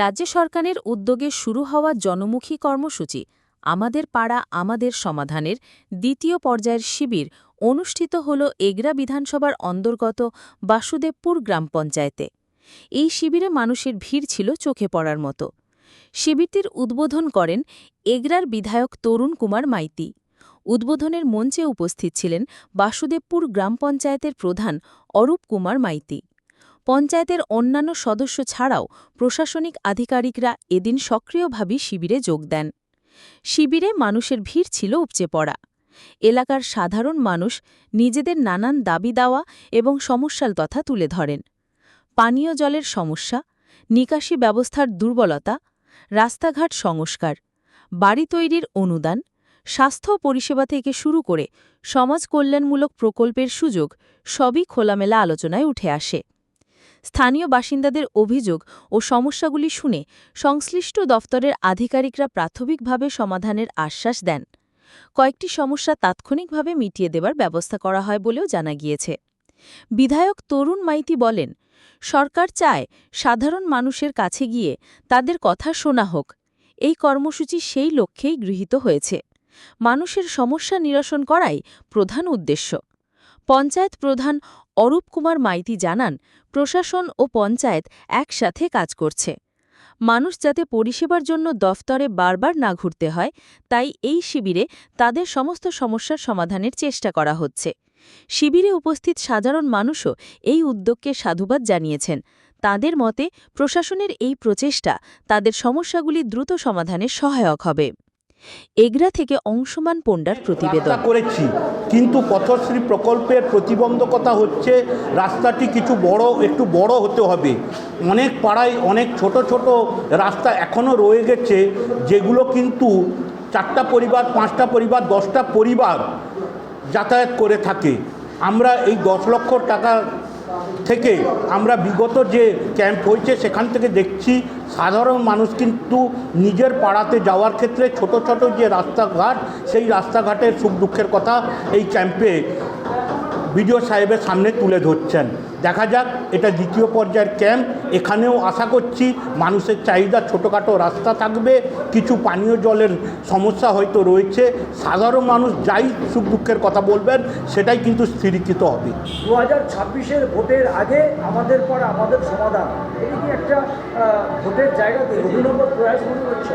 রাজ্য সরকারের উদ্যোগে শুরু হওয়া জনমুখী কর্মসূচি আমাদের পাড়া, আমাদের সমাধানের দ্বিতীয় পর্যায়ের শিবির অনুষ্ঠিত হল এগরা বিধানসভার অন্তর্গত বাসুদেবপুর গ্রাম পঞ্চায়েতে। এই শিবিরে মানুষের ভিড় ছিল চোখে পড়ার মতো। শিবিরটির উদ্বোধন করেন এগরার বিধায়ক তরুণ কুমার মাইতি। উদ্বোধনের মঞ্চে উপস্থিত ছিলেন বাসুদেবপুর গ্রাম পঞ্চায়েতের প্রধান অরূপ কুমার মাইতি। পঞ্চায়েতের অন্যান্য সদস্য ছাড়াও প্রশাসনিক আধিকারিকরা এদিন সক্রিয়ভাবে শিবিরে যোগ দেন। শিবিরে মানুষের ভিড় ছিল উপচে পড়া। এলাকার সাধারণ মানুষ নিজেদের নানান দাবি দাওয়া এবং সমস্যার তথা তুলে ধরেন। পানীয় জলের সমস্যা, নিকাশি ব্যবস্থার দুর্বলতা, রাস্তাঘাট সংস্কার, বাড়ি তৈরির অনুদান, স্বাস্থ্য পরিষেবা থেকে শুরু করে সমাজ কল্যাণমূলক প্রকল্পের সুযোগ সবই খোলামেলা আলোচনায় উঠে আসে। স্থানীয় বাসিন্দাদের অভিযোগ ও সমস্যাগুলি শুনে সংশ্লিষ্ট দফতরের আধিকারিকরা প্রাথমিকভাবে সমাধানের আশ্বাস দেন। কয়েকটি সমস্যা তাৎক্ষণিকভাবে মিটিয়ে দেবার ব্যবস্থা করা হয় বলেও জানা গিয়েছে। বিধায়ক তরুণ মাইতি বলেন, সরকার চায় সাধারণ মানুষের কাছে গিয়ে তাদের কথা শোনা হোক। এই কর্মসূচি সেই লক্ষ্যেই গৃহীত হয়েছে। মানুষের সমস্যা নিরসন করাই প্রধান উদ্দেশ্য। পঞ্চায়েত প্রধান অরূপ কুমার মাইতি জানান, প্রশাসন ও পঞ্চায়েত একসাথে কাজ করছে। মানুষ যাতে পরিষেবার জন্য দফতরে বারবার না ঘুরতে হয়, তাই এই শিবিরে তাদের সমস্ত সমস্যার সমাধানের চেষ্টা করা হচ্ছে। শিবিরে উপস্থিত সাধারণ মানুষও এই উদ্যোগকে সাধুবাদ জানিয়েছেন। তাদের মতে, প্রশাসনের এই প্রচেষ্টা তাদের সমস্যাগুলি দ্রুত সমাধানে সহায়ক হবে। এগরা থেকে অংশমান পণ্ডার প্রতিবেদন। করেছি, কিন্তু পথশ্রী প্রকল্পের প্রতিবন্ধকতা হচ্ছে রাস্তাটি কিছু বড়, একটু বড় হতে হবে। অনেক পাড়ায় অনেক ছোট ছোট রাস্তা এখনও রয়ে গেছে, যেগুলো কিন্তু চারটা পরিবার, পাঁচটা পরিবার, দশটা পরিবার যাতায়াত করে থাকে। আমরা এই দশ লক্ষ টাকা থেকে আমরা বিগত যে ক্যাম্প হয়েছে, সেখান থেকে দেখছি সাধারণ মানুষ কিন্তু নিজের পাড়াতে যাওয়ার ক্ষেত্রে ছোট ছোট যে রাস্তাঘাট, সেই রাস্তাঘাটের সুখ দুঃখের কথা এই ক্যাম্পে বিডিও সাহেবের সামনে তুলে ধরছেন। দেখা যাক, এটা দ্বিতীয় পর্যায়ের ক্যাম্প। এখানেও আশা করছি মানুষের চাহিদা ছোটোখাটো রাস্তা থাকবে, কিছু পানীয় জলের সমস্যা হয়তো রয়েছে। সাধারণ মানুষ যাই সুখ দুঃখের কথা বলবেন, সেটাই কিন্তু স্থিরীকৃত হবে। দু হাজার ছাব্বিশের ভোটের আগে আমাদের পর আমাদের সমাধান। এটি কি একটা ভোটের জায়গাতে অভিনব প্রয়াস মনে হচ্ছে?